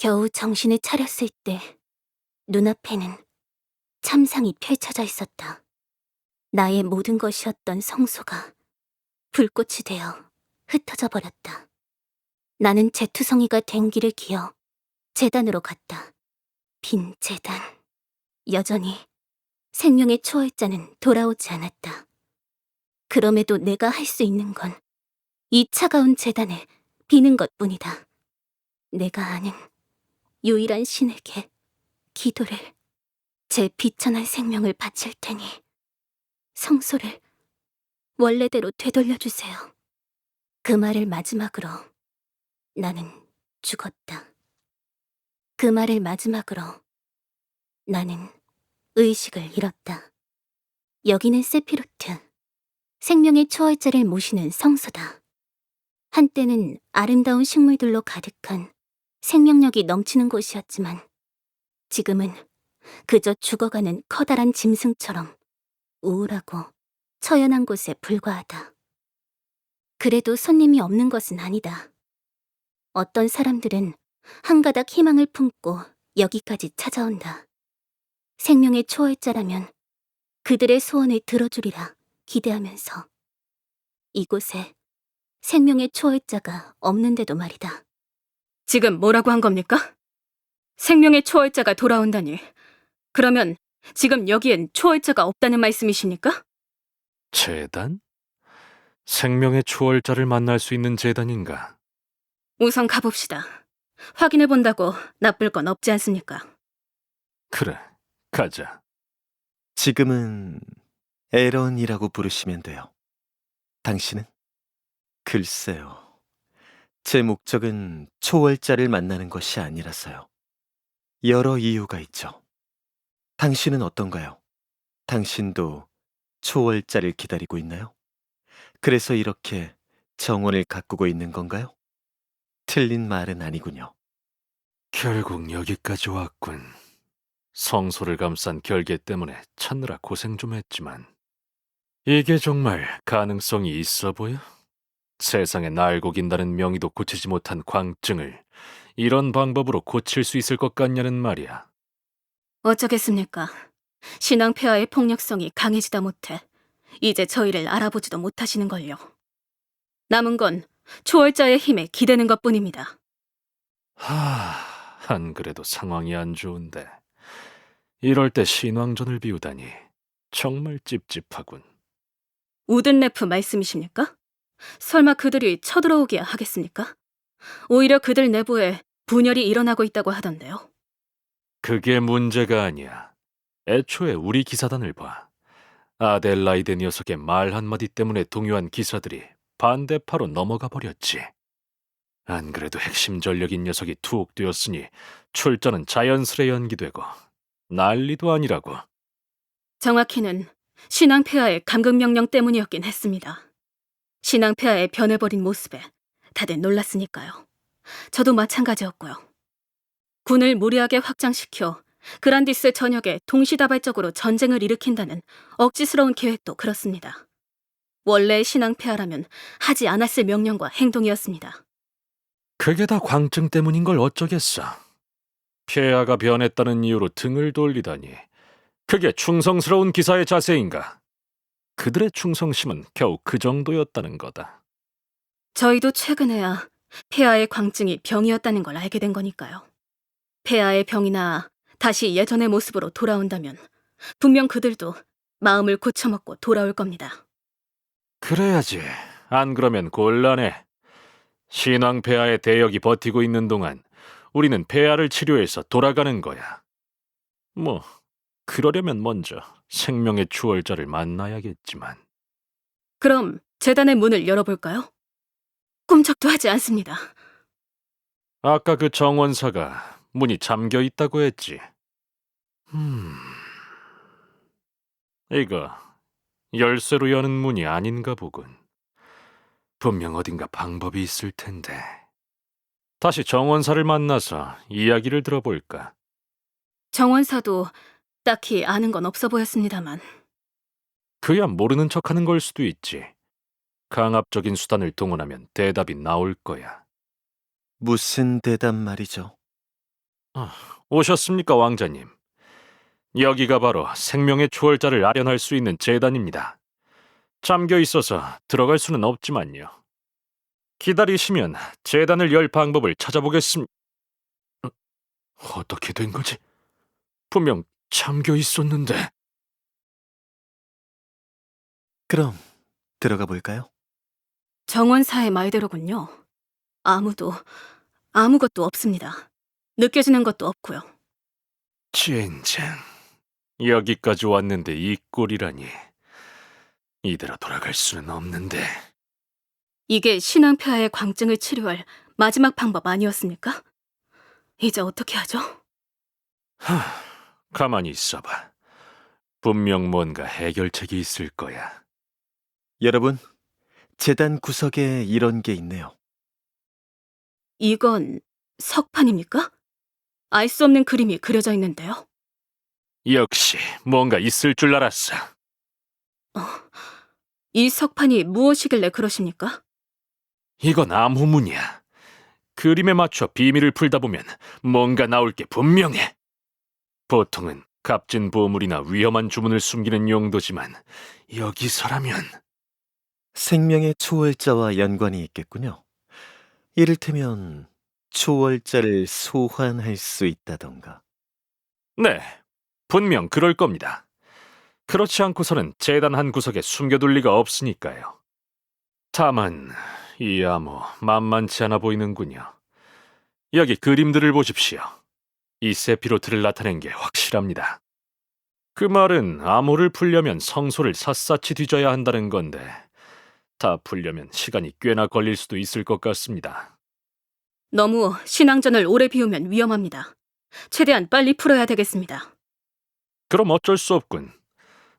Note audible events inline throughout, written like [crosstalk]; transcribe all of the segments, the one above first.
겨우 정신을 차렸을 때 눈앞에는 참상이 펼쳐져 있었다. 나의 모든 것이었던 성소가 불꽃이 되어 흩어져 버렸다. 나는 제투성이가 된 길을 기어 재단으로 갔다. 빈 재단. 여전히 생명의 초월자는 돌아오지 않았다. 그럼에도 내가 할 수 있는 건 이 차가운 재단을 비는 것 뿐이다. 내가 아는 유일한 신에게 기도를 제 비천한 생명을 바칠 테니 성소를 원래대로 되돌려 주세요. 그 말을 마지막으로 나는 죽었다. 그 말을 마지막으로 나는 의식을 잃었다. 여기는 세피로트, 생명의 초월자를 모시는 성소다. 한때는 아름다운 식물들로 가득한 생명력이 넘치는 곳이었지만 지금은 그저 죽어가는 커다란 짐승처럼 우울하고 처연한 곳에 불과하다. 그래도 손님이 없는 것은 아니다. 어떤 사람들은 한 가닥 희망을 품고 여기까지 찾아온다. 생명의 초월자라면 그들의 소원을 들어주리라 기대하면서 이곳에 생명의 초월자가 없는데도 말이다. 지금 뭐라고 한 겁니까? 생명의 초월자가 돌아온다니. 그러면 지금 여기엔 초월자가 없다는 말씀이십니까? 재단? 생명의 초월자를 만날 수 있는 재단인가? 우선 가봅시다. 확인해 본다고 나쁠 건 없지 않습니까? 그래, 가자. 지금은 에런이라고 부르시면 돼요. 당신은? 글쎄요. 제 목적은 초월자를 만나는 것이 아니라서요. 여러 이유가 있죠. 당신은 어떤가요? 당신도 초월자를 기다리고 있나요? 그래서 이렇게 정원을 가꾸고 있는 건가요? 틀린 말은 아니군요. 결국 여기까지 왔군. 성소를 감싼 결계 때문에 찾느라 고생 좀 했지만 이게 정말 가능성이 있어 보여? 세상에 날고 긴다는 명의도 고치지 못한 광증을 이런 방법으로 고칠 수 있을 것 같냐는 말이야. 어쩌겠습니까? 신앙 폐하의 폭력성이 강해지다 못해 이제 저희를 알아보지도 못하시는 걸요. 남은 건 초월자의 힘에 기대는 것 뿐입니다. 하, 안 그래도 상황이 안 좋은데 이럴 때 신왕전을 비우다니 정말 찝찝하군. 우든네프 말씀이십니까? 설마 그들이 쳐들어오기야 하겠습니까? 오히려 그들 내부에 분열이 일어나고 있다고 하던데요. 그게 문제가 아니야. 애초에 우리 기사단을 봐. 아델라이드 녀석의 말 한마디 때문에 동요한 기사들이 반대파로 넘어가 버렸지. 안 그래도 핵심 전력인 녀석이 투옥되었으니 출전은 자연스레 연기되고 난리도 아니라고. 정확히는 신앙 폐하의 감금 명령 때문이었긴 했습니다. 신앙 폐하의 변해버린 모습에 다들 놀랐으니까요. 저도 마찬가지였고요. 군을 무리하게 확장시켜 그란디스 전역에 동시다발적으로 전쟁을 일으킨다는 억지스러운 계획도 그렇습니다. 원래의 신앙 폐하라면 하지 않았을 명령과 행동이었습니다. 그게 다 광증 때문인 걸 어쩌겠어. 폐하가 변했다는 이유로 등을 돌리다니. 그게 충성스러운 기사의 자세인가? 그들의 충성심은 겨우 그 정도였다는 거다. 저희도 최근에야 폐하의 광증이 병이었다는 걸 알게 된 거니까요. 폐하의 병이나 다시 예전의 모습으로 돌아온다면 분명 그들도 마음을 고쳐먹고 돌아올 겁니다. 그래야지. 안 그러면 곤란해. 신왕 폐하의 대역이 버티고 있는 동안 우리는 폐하를 치료해서 돌아가는 거야. 뭐, 그러려면 먼저 생명의 추월자를 만나야겠지만. 그럼 재단의 문을 열어볼까요? 꿈쩍도 하지 않습니다. 아까 그 정원사가 문이 잠겨 있다고 했지. 음. 이거 열쇠로 여는 문이 아닌가 보군. 분명 어딘가 방법이 있을 텐데. 다시 정원사를 만나서 이야기를 들어볼까? 정원사도 딱히 아는 건 없어 보였습니다만 그야 모르는 척하는 걸 수도 있지. 강압적인 수단을 동원하면 대답이 나올 거야. 무슨 대답 말이죠? 오셨습니까, 왕자님? 여기가 바로 생명의 초월자를 아련할 수 있는 재단입니다. 잠겨 있어서 들어갈 수는 없지만요. 기다리시면 재단을 열 방법을 찾아보겠습니다. 어떻게 된 거지? 분명 잠겨 있었는데. 그럼 들어가 볼까요? 정원사의 말대로군요. 아무도, 아무것도 없습니다. 느껴지는 것도 없고요. 젠장. 여기까지 왔는데 이 꼴이라니. 이대로 돌아갈 수는 없는데. 이게 신앙폐하의 광증을 치료할 마지막 방법 아니었습니까? 이제 어떻게 하죠? 하, 가만히 있어봐. 분명 뭔가 해결책이 있을 거야. 여러분, 재단 구석에 이런 게 있네요. 이건 석판입니까? 알 수 없는 그림이 그려져 있는데요. 역시 뭔가 있을 줄 알았어. 이 석판이 무엇이길래 그러십니까? 이건 암호문이야. 그림에 맞춰 비밀을 풀다 보면 뭔가 나올 게 분명해. 보통은 값진 보물이나 위험한 주문을 숨기는 용도지만 여기서라면 생명의 초월자와 연관이 있겠군요. 이를테면 초월자를 소환할 수 있다던가. 네, 분명 그럴 겁니다. 그렇지 않고서는 재단 한 구석에 숨겨둘 리가 없으니까요. 다만 이 암호 만만치 않아 보이는군요. 여기 그림들을 보십시오. 이 세피로트를 나타낸 게 확실합니다. 그 말은 암호를 풀려면 성소를 샅샅이 뒤져야 한다는 건데 다 풀려면 시간이 꽤나 걸릴 수도 있을 것 같습니다. 너무 신앙전을 오래 비우면 위험합니다. 최대한 빨리 풀어야 되겠습니다. 그럼 어쩔 수 없군.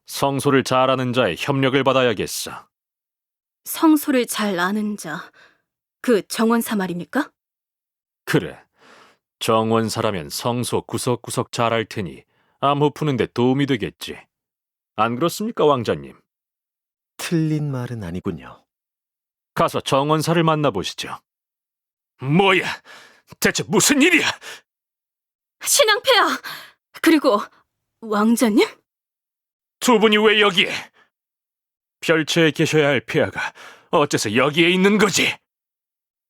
성소를 잘 아는 자의 협력을 받아야겠어. 성소를 잘 아는 자, 그 정원사 말입니까? 그래. 정원사라면 성소 구석구석 잘 알 테니 암호 푸는데 도움이 되겠지. 안 그렇습니까, 왕자님? 틀린 말은 아니군요. 가서 정원사를 만나보시죠. 뭐야? 대체 무슨 일이야? 신앙폐하! 그리고 왕자님? 두 분이 왜 여기에? 별채에 계셔야 할 폐하가 어째서 여기에 있는 거지?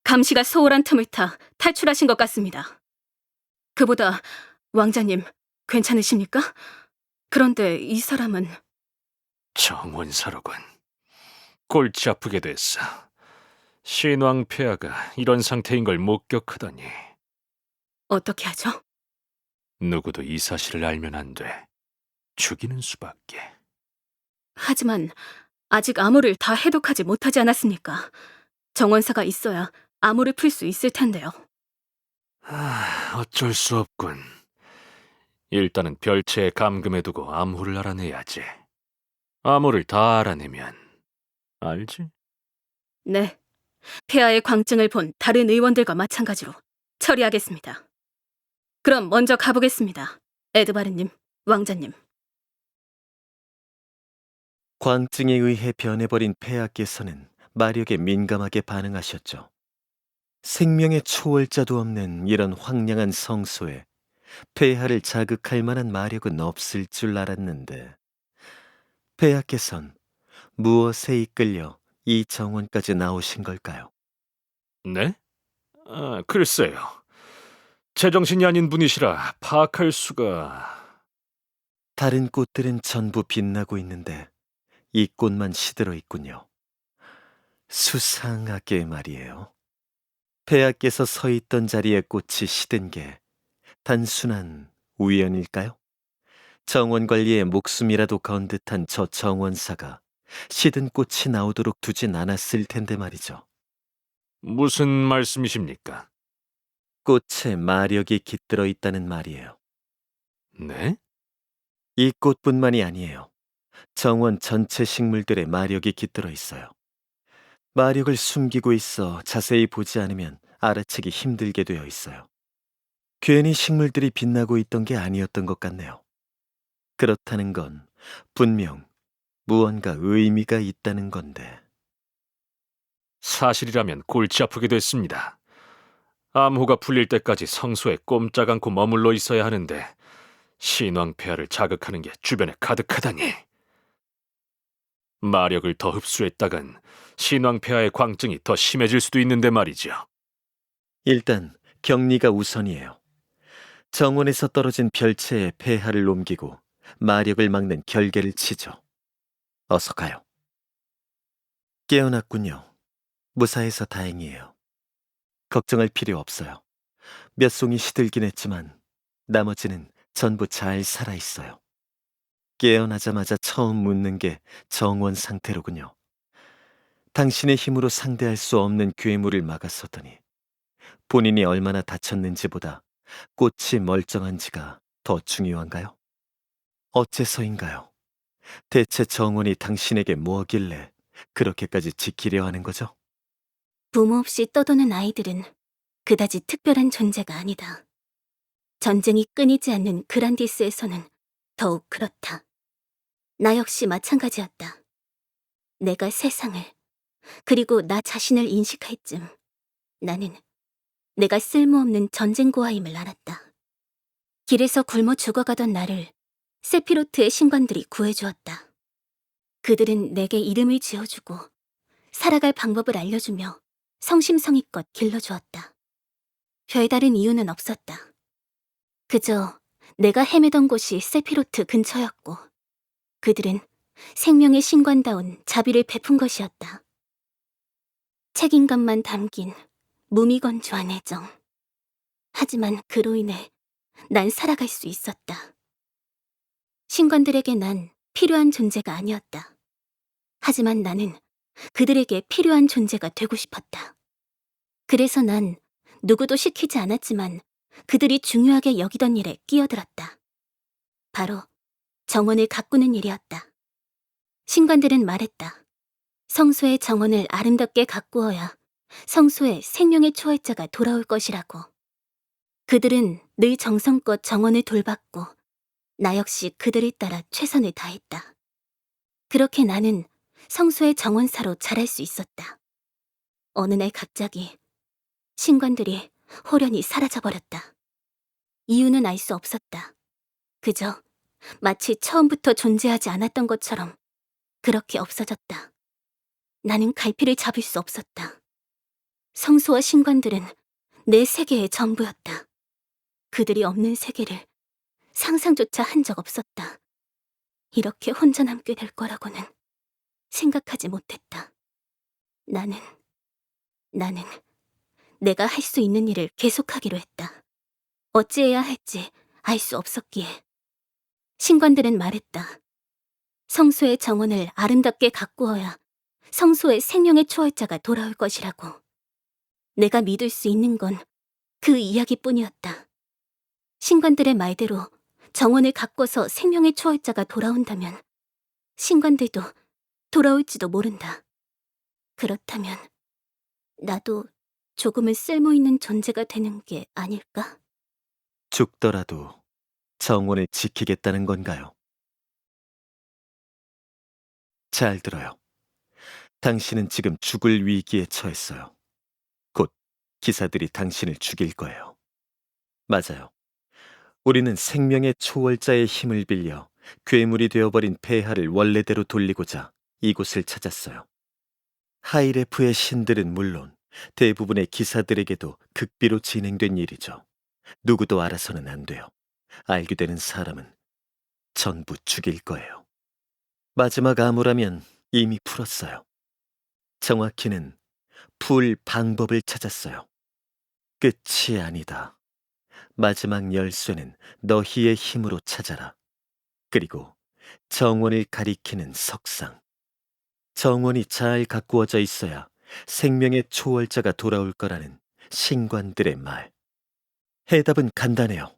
감시가 소홀한 틈을 타 탈출하신 것 같습니다. 그보다 왕자님 괜찮으십니까? 그런데 이 사람은 정원사로군. 골치 아프게 됐어. 신왕 폐하가 이런 상태인 걸 목격하다니. 어떻게 하죠? 누구도 이 사실을 알면 안 돼. 죽이는 수밖에. 하지만 아직 암호를 다 해독하지 못하지 않았습니까? 정원사가 있어야 암호를 풀 수 있을 텐데요. 아, 어쩔 수 없군. 일단은 별채에 감금해두고 암호를 알아내야지. 암호를 다 알아내면 알지? 네. 폐하의 광증을 본 다른 의원들과 마찬가지로 처리하겠습니다. 그럼 먼저 가보겠습니다. 에드바르님, 왕자님. 광증에 의해 변해버린 폐하께서는 마력에 민감하게 반응하셨죠. 생명의 초월자도 없는 이런 황량한 성소에 폐하를 자극할 만한 마력은 없을 줄 알았는데 폐하께선 무엇에 이끌려 이 정원까지 나오신 걸까요? 네? 아, 글쎄요. 제정신이 아닌 분이시라 파악할 수가... 다른 꽃들은 전부 빛나고 있는데 이 꽃만 시들어 있군요. 수상하게 말이에요. 폐하께서 서 있던 자리에 꽃이 시든 게 단순한 우연일까요? 정원 관리에 목숨이라도 건 듯한 저 정원사가 시든 꽃이 나오도록 두진 않았을 텐데 말이죠. 무슨 말씀이십니까? 꽃에 마력이 깃들어 있다는 말이에요. 네? 이 꽃뿐만이 아니에요. 정원 전체 식물들의 마력이 깃들어 있어요. 마력을 숨기고 있어 자세히 보지 않으면 알아채기 힘들게 되어 있어요. 괜히 식물들이 빛나고 있던 게 아니었던 것 같네요. 그렇다는 건 분명 무언가 의미가 있다는 건데. 사실이라면 골치 아프게 됐습니다. 암호가 풀릴 때까지 성소에 꼼짝 않고 머물러 있어야 하는데 신왕 폐하를 자극하는 게 주변에 가득하다니. 마력을 더 흡수했다간 신왕 폐하의 광증이 더 심해질 수도 있는데 말이죠. 일단 격리가 우선이에요. 정원에서 떨어진 별채에 폐하를 옮기고 마력을 막는 결계를 치죠. 어서 가요. 깨어났군요. 무사해서 다행이에요. 걱정할 필요 없어요. 몇 송이 시들긴 했지만 나머지는 전부 잘 살아 있어요. 깨어나자마자 처음 묻는 게 정원 상태로군요. 당신의 힘으로 상대할 수 없는 괴물을 막았었더니 본인이 얼마나 다쳤는지보다 꽃이 멀쩡한지가 더 중요한가요? 어째서인가요? 대체 정원이 당신에게 뭐길래 그렇게까지 지키려 하는 거죠? 부모 없이 떠도는 아이들은 그다지 특별한 존재가 아니다. 전쟁이 끊이지 않는 그란디스에서는 더욱 그렇다. 나 역시 마찬가지였다. 내가 세상을, 그리고 나 자신을 인식할 쯤 나는 내가 쓸모없는 전쟁고아임을 알았다. 길에서 굶어 죽어가던 나를 세피로트의 신관들이 구해주었다. 그들은 내게 이름을 지어주고 살아갈 방법을 알려주며 성심성의껏 길러주었다. 별다른 이유는 없었다. 그저 내가 헤매던 곳이 세피로트 근처였고 그들은 생명의 신관다운 자비를 베푼 것이었다. 책임감만 담긴 무미건조한 애정. 하지만 그로 인해 난 살아갈 수 있었다. 신관들에게 난 필요한 존재가 아니었다. 하지만 나는 그들에게 필요한 존재가 되고 싶었다. 그래서 난 누구도 시키지 않았지만 그들이 중요하게 여기던 일에 끼어들었다. 바로 정원을 가꾸는 일이었다. 신관들은 말했다. 성소의 정원을 아름답게 가꾸어야 성소에 생명의 초월자가 돌아올 것이라고. 그들은 늘 정성껏 정원을 돌봤고 나 역시 그들을 따라 최선을 다했다. 그렇게 나는 성소의 정원사로 자랄 수 있었다. 어느 날 갑자기 신관들이 호련히 사라져버렸다. 이유는 알 수 없었다. 그저 마치 처음부터 존재하지 않았던 것처럼 그렇게 없어졌다. 나는 갈피를 잡을 수 없었다. 성소와 신관들은 내 세계의 전부였다. 그들이 없는 세계를 상상조차 한 적 없었다. 이렇게 혼자 남게 될 거라고는 생각하지 못했다. 나는, 나는 내가 할 수 있는 일을 계속하기로 했다. 어찌해야 할지 알 수 없었기에. 신관들은 말했다. 성소의 정원을 아름답게 가꾸어야 성소의 생명의 초월자가 돌아올 것이라고. 내가 믿을 수 있는 건 그 이야기뿐이었다. 신관들의 말대로 정원을 가꿔서 생명의 초월자가 돌아온다면 신관들도 돌아올지도 모른다. 그렇다면 나도 조금은 쓸모있는 존재가 되는 게 아닐까? 죽더라도 정원을 지키겠다는 건가요? 잘 들어요. 당신은 지금 죽을 위기에 처했어요. 곧 기사들이 당신을 죽일 거예요. 맞아요. 우리는 생명의 초월자의 힘을 빌려 괴물이 되어버린 폐하를 원래대로 돌리고자 이곳을 찾았어요. 하이레프의 신들은 물론 대부분의 기사들에게도 극비로 진행된 일이죠. 누구도 알아서는 안 돼요. 알게 되는 사람은 전부 죽일 거예요. 마지막 암호라면 이미 풀었어요. 정확히는 풀 방법을 찾았어요. 끝이 아니다. 마지막 열쇠는 너희의 힘으로 찾아라. 그리고 정원을 가리키는 석상. 정원이 잘 가꾸어져 있어야 생명의 초월자가 돌아올 거라는 신관들의 말. 해답은 간단해요.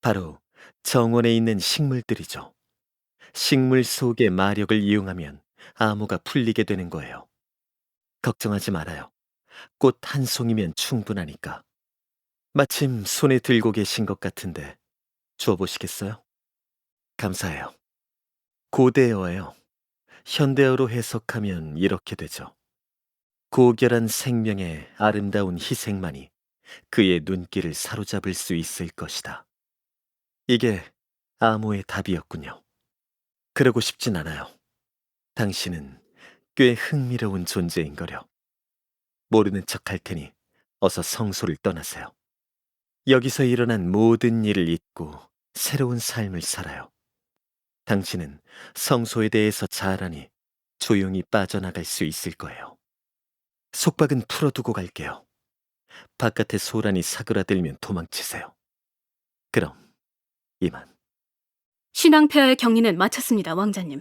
바로 정원에 있는 식물들이죠. 식물 속의 마력을 이용하면 암호가 풀리게 되는 거예요. 걱정하지 말아요. 꽃 한 송이면 충분하니까. 마침 손에 들고 계신 것 같은데 주워보시겠어요? 감사해요. 고대어예요. 현대어로 해석하면 이렇게 되죠. 고결한 생명의 아름다운 희생만이 그의 눈길을 사로잡을 수 있을 것이다. 이게 암호의 답이었군요. 그러고 싶진 않아요. 당신은 꽤 흥미로운 존재인 거려. 모르는 척 할 테니 어서 성소를 떠나세요. 여기서 일어난 모든 일을 잊고 새로운 삶을 살아요. 당신은 성소에 대해서 잘 아니 조용히 빠져나갈 수 있을 거예요. 속박은 풀어두고 갈게요. 바깥에 소란이 사그라들면 도망치세요. 그럼 이만. 신앙 폐하의 격리는 마쳤습니다, 왕자님.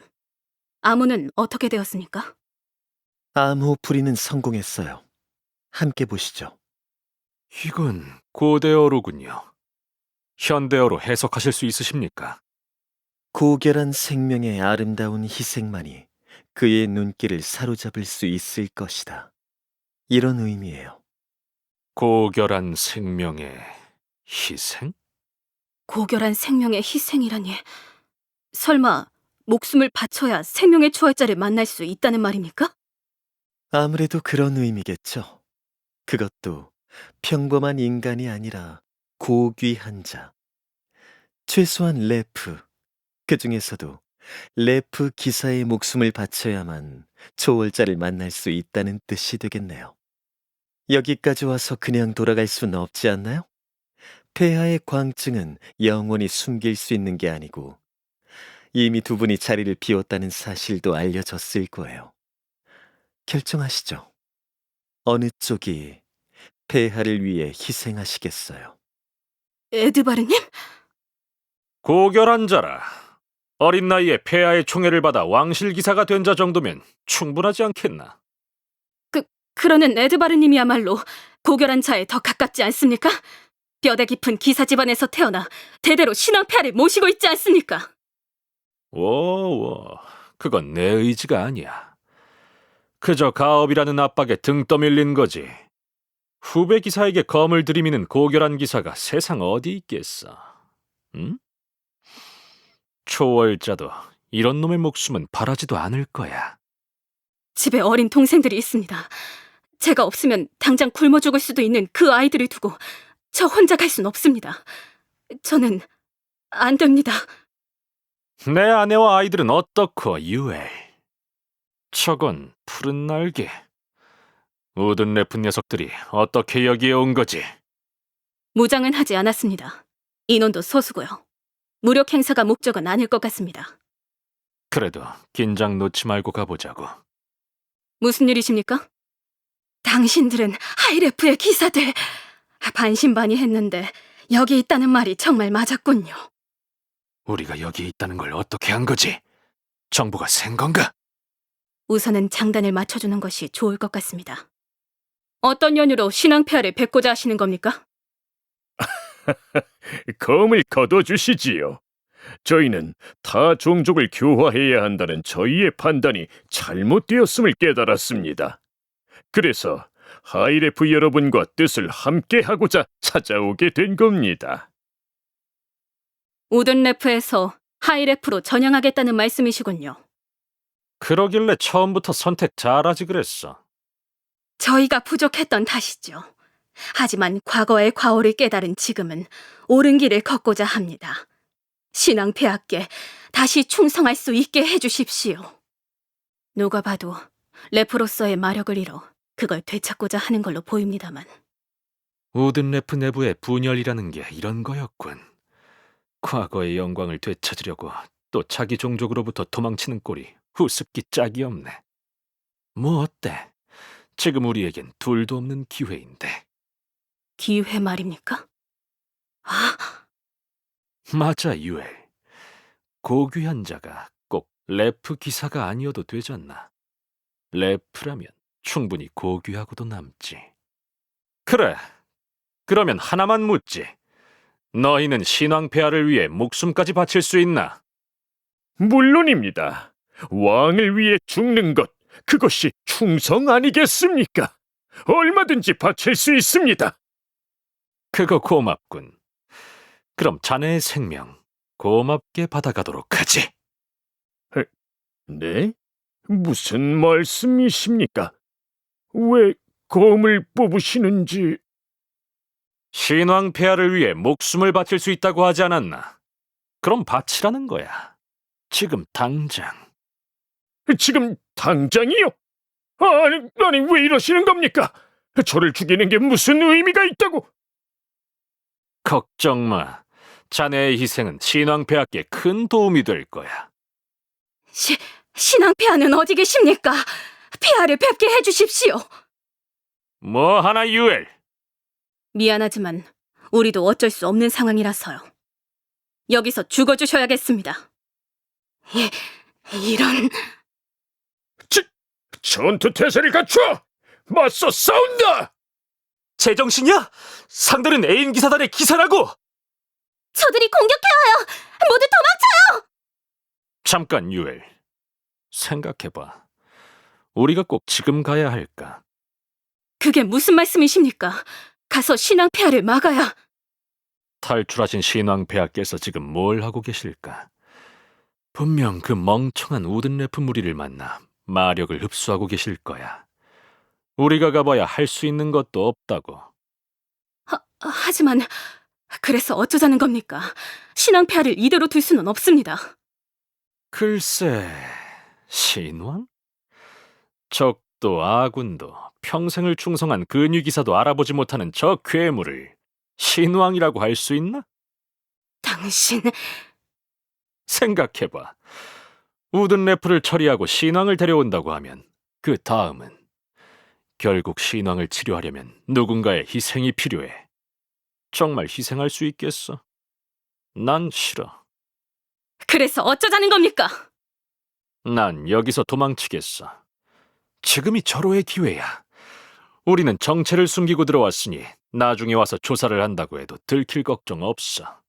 아무는 어떻게 되었습니까? 암호 풀이는 성공했어요. 함께 보시죠. 이건 고대어로군요. 현대어로 해석하실 수 있으십니까? 고결한 생명의 아름다운 희생만이 그의 눈길을 사로잡을 수 있을 것이다. 이런 의미예요. 고결한 생명의 희생? 고결한 생명의 희생이라니. 설마 목숨을 바쳐야 생명의 초월자를 만날 수 있다는 말입니까? 아무래도 그런 의미겠죠. 그것도 평범한 인간이 아니라 고귀한 자. 최소한 레프, 그 중에서도 레프 기사의 목숨을 바쳐야만 초월자를 만날 수 있다는 뜻이 되겠네요. 여기까지 와서 그냥 돌아갈 순 없지 않나요? 폐하의 광증은 영원히 숨길 수 있는 게 아니고 이미 두 분이 자리를 비웠다는 사실도 알려졌을 거예요. 결정하시죠. 어느 쪽이 폐하를 위해 희생하시겠어요? 에드바르님? 고결한 자라. 어린 나이에 폐하의 총애를 받아 왕실 기사가 된 자 정도면 충분하지 않겠나? 그러는 에드바르님이야말로 고결한 자에 더 가깝지 않습니까? 뼈대 깊은 기사 집안에서 태어나 대대로 신앙 폐하를 모시고 있지 않습니까? 워워, 그건 내 의지가 아니야. 그저 가업이라는 압박에 등 떠밀린 거지. 후배 기사에게 검을 들이미는 고결한 기사가 세상 어디 있겠어? 응? 초월자도 이런 놈의 목숨은 바라지도 않을 거야. 집에 어린 동생들이 있습니다. 제가 없으면 당장 굶어 죽을 수도 있는 그 아이들을 두고 저 혼자 갈 순 없습니다. 저는 안 됩니다. 내 아내와 아이들은 어떻고 유엘? 저건 푸른 날개. 우든 래픈 녀석들이 어떻게 여기에 온 거지? 무장은 하지 않았습니다. 인원도 소수고요. 무력 행사가 목적은 아닐 것 같습니다. 그래도 긴장 놓지 말고 가보자고. 무슨 일이십니까? 당신들은 하이레프의 기사들 반신반의했는데 여기 있다는 말이 정말 맞았군요. 우리가 여기 있다는 걸 어떻게 한 거지? 정보가 센 건가? 우선은 장단을 맞춰주는 것이 좋을 것 같습니다. 어떤 연유로 신앙 폐하를 뵙고자 하시는 겁니까? [laughs] 검을 거둬주시지요. 저희는 타 종족을 교화해야 한다는 저희의 판단이 잘못되었음을 깨달았습니다. 그래서 하이레프 여러분과 뜻을 함께 하고자 찾아오게 된 겁니다. 우든레프에서 하이레프로 전향하겠다는 말씀이시군요. 그러길래 처음부터 선택 잘하지 그랬어. 저희가 부족했던 탓이죠. 하지만 과거의 과오를 깨달은 지금은 옳은 길을 걷고자 합니다. 신앙 폐하께 다시 충성할 수 있게 해주십시오. 누가 봐도 레프로서의 마력을 잃어 그걸 되찾고자 하는 걸로 보입니다만 우든 래프 내부의 분열이라는 게 이런 거였군. 과거의 영광을 되찾으려고 또 자기 종족으로부터 도망치는 꼴이 우습기 짝이 없네. 뭐 어때? 지금 우리에겐 둘도 없는 기회인데. 기회 말입니까? 아, 맞아, 유엘. 고귀한 자가 꼭 래프 기사가 아니어도 되잖나. 래프라면 충분히 고귀하고도 남지. 그래. 그러면 하나만 묻지. 너희는 신왕 폐하를 위해 목숨까지 바칠 수 있나? 물론입니다. 왕을 위해 죽는 것, 그것이 충성 아니겠습니까? 얼마든지 바칠 수 있습니다. 그거 고맙군. 그럼 자네의 생명 고맙게 받아가도록 하지. 네? 무슨 말씀이십니까? 왜 검을 뽑으시는지 신왕 폐하를 위해 목숨을 바칠 수 있다고 하지 않았나? 그럼 바치라는 거야. 지금 당장. 지금 당장이요? 아니, 아니 왜 이러시는 겁니까? 저를 죽이는 게 무슨 의미가 있다고? 걱정 마. 자네의 희생은 신왕 폐하께 큰 도움이 될 거야. 시, 신앙 폐하는 어디 계십니까? 폐하를 뵙게 해주십시오. 뭐 하나 유엘. 미안하지만 우리도 어쩔 수 없는 상황이라서요. 여기서 죽어주셔야겠습니다. 이, 이런... 전투 태세를 갖춰! 맞서 싸운다! 제정신이야? 상대는 애인 기사단의 기사라고! 저들이 공격해와요! 모두 도망쳐! 잠깐 유엘. 생각해봐. 우리가 꼭 지금 가야 할까? 그게 무슨 말씀이십니까? 가서 신앙 폐하를 막아야... 탈출하신 신왕 폐하께서 지금 뭘 하고 계실까? 분명 그 멍청한 우든 레프 무리를 만나 마력을 흡수하고 계실 거야. 우리가 가봐야 할 수 있는 것도 없다고. 하, 하지만 그래서 어쩌자는 겁니까? 신앙 폐하를 이대로 둘 수는 없습니다. 글쎄, 신왕? 적도 아군도 평생을 충성한 근위기사도 알아보지 못하는 저 괴물을 신왕이라고 할 수 있나? 당신... 생각해봐. 우든레프를 처리하고 신왕을 데려온다고 하면 그 다음은 결국 신왕을 치료하려면 누군가의 희생이 필요해. 정말 희생할 수 있겠어? 난 싫어. 그래서 어쩌자는 겁니까? 난 여기서 도망치겠어. 지금이 절호의 기회야. 우리는 정체를 숨기고 들어왔으니 나중에 와서 조사를 한다고 해도 들킬 걱정 없어.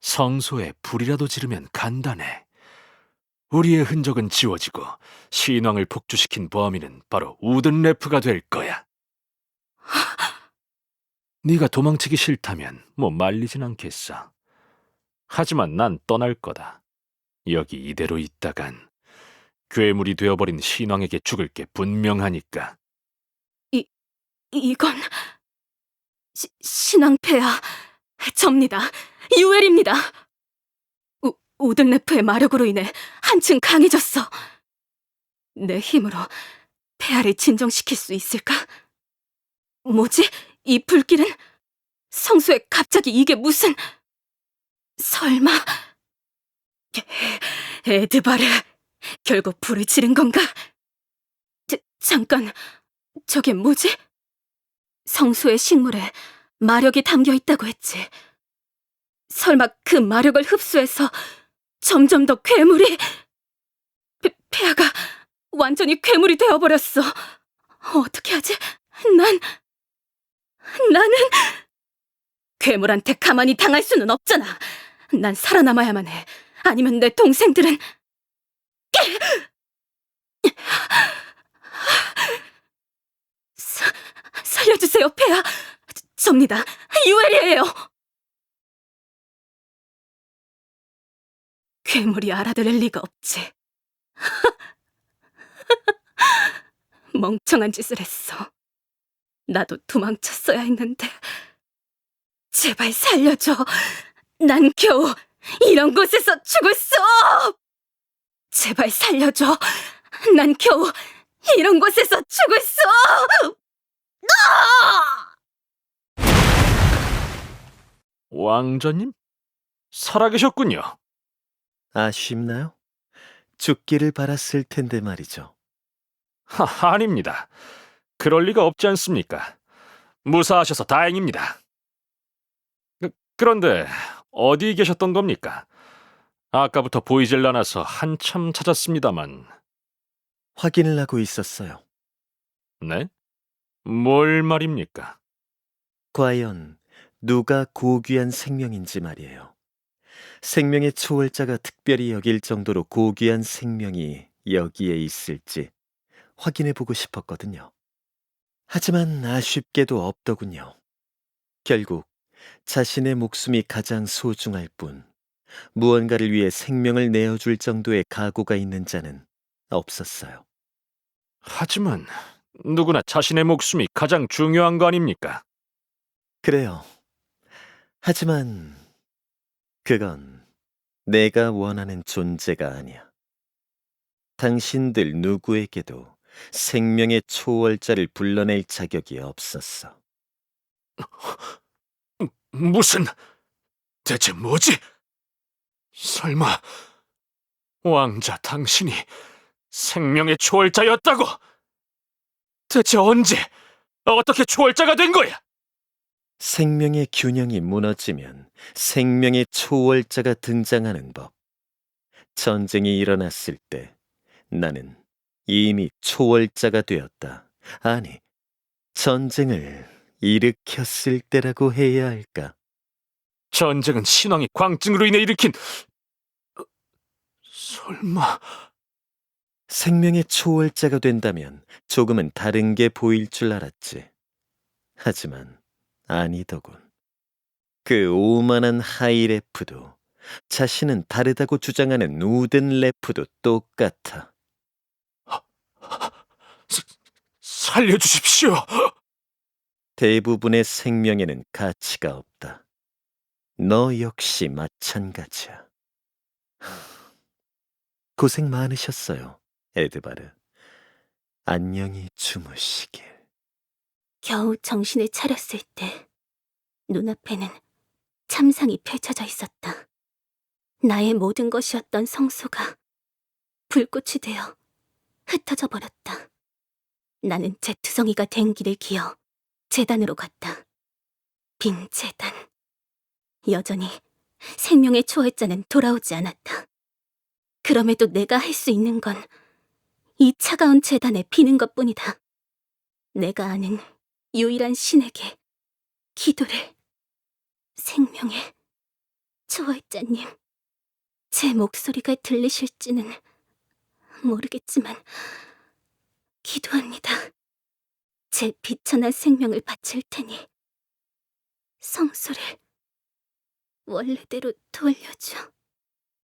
성소에 불이라도 지르면 간단해. 우리의 흔적은 지워지고 신왕을 폭주시킨 범인은 바로 우든레프가 될 거야. 네가 도망치기 싫다면 뭐 말리진 않겠어. 하지만 난 떠날 거다. 여기 이대로 있다간 괴물이 되어버린 신왕에게 죽을 게 분명하니까. 이건... 시, 신앙 폐하... 접니다. 유엘입니다. 우, 우든레프의 마력으로 인해 한층 강해졌어. 내 힘으로 폐하를 진정시킬 수 있을까? 뭐지? 이 불길은? 성소에 갑자기 이게 무슨... 설마... 에- 에드바르... 결국 불을 지른 건가? 자, 잠깐... 저게 뭐지? 성소의 식물에 마력이 담겨 있다고 했지. 설마 그 마력을 흡수해서 점점 더 괴물이... 폐, 폐하가 완전히 괴물이 되어버렸어. 어떻게 하지? 난... 나는... 괴물한테 가만히 당할 수는 없잖아. 난 살아남아야만 해. 아니면 내 동생들은... 사, 살려주세요, 폐하. 접니다. 유엘이에요. 괴물이 알아들을 리가 없지. [laughs] 멍청한 짓을 했어. 나도 도망쳤어야 했는데. 제발 살려줘. 난 겨우 이런 곳에서 죽을 수 없! 제발 살려줘. 난 겨우 이런 곳에서 죽을 수 없! 왕자님? 살아계셨군요. 아쉽나요? 죽기를 바랐을 텐데 말이죠. 하, 아닙니다. 그럴 리가 없지 않습니까? 무사하셔서 다행입니다. 그, 그런데 어디 계셨던 겁니까? 아까부터 보이질 않아서 한참 찾았습니다만, 확인을 하고 있었어요. 네? 뭘 말입니까? 과연 누가 고귀한 생명인지 말이에요. 생명의 초월자가 특별히 여길 정도로 고귀한 생명이 여기에 있을지 확인해 보고 싶었거든요. 하지만 아쉽게도 없더군요. 결국 자신의 목숨이 가장 소중할 뿐 무언가를 위해 생명을 내어줄 정도의 각오가 있는 자는 없었어요. 하지만 누구나 자신의 목숨이 가장 중요한 거 아닙니까? 그래요. 하지만 그건 내가 원하는 존재가 아니야. 당신들 누구에게도 생명의 초월자를 불러낼 자격이 없었어. [laughs] 무슨 대체 뭐지? 설마 왕자 당신이 생명의 초월자였다고? 대체 언제 어떻게 초월자가 된 거야? 생명의 균형이 무너지면 생명의 초월자가 등장하는 법. 전쟁이 일어났을 때 나는 이미 초월자가 되었다. 아니, 전쟁을 일으켰을 때라고 해야 할까? 전쟁은 신왕이 광증으로 인해 일으킨 어, 설마 생명의 초월자가 된다면 조금은 다른 게 보일 줄 알았지. 하지만 아니더군. 그 오만한 하이레프도 자신은 다르다고 주장하는 우든 레프도 똑같아. 살려주십시오. 대부분의 생명에는 가치가 없다. 너 역시 마찬가지야. [sighs] 고생 많으셨어요, 에드바르. 안녕히 주무시길. 겨우 정신을 차렸을 때 눈앞에는 참상이 펼쳐져 있었다. 나의 모든 것이었던 성소가 불꽃이 되어 흩어져 버렸다. 나는 제투성이가 된 길을 기어 재단으로 갔다. 빈 재단. 여전히 생명의 초월자는 돌아오지 않았다. 그럼에도 내가 할 수 있는 건 이 차가운 재단에 비는 것 뿐이다. 내가 아는 유일한 신에게 기도를 생명의 초월자님 제 목소리가 들리실지는 모르겠지만 기도합니다. 제 비천한 생명을 바칠 테니 성소를 원래대로 돌려줘.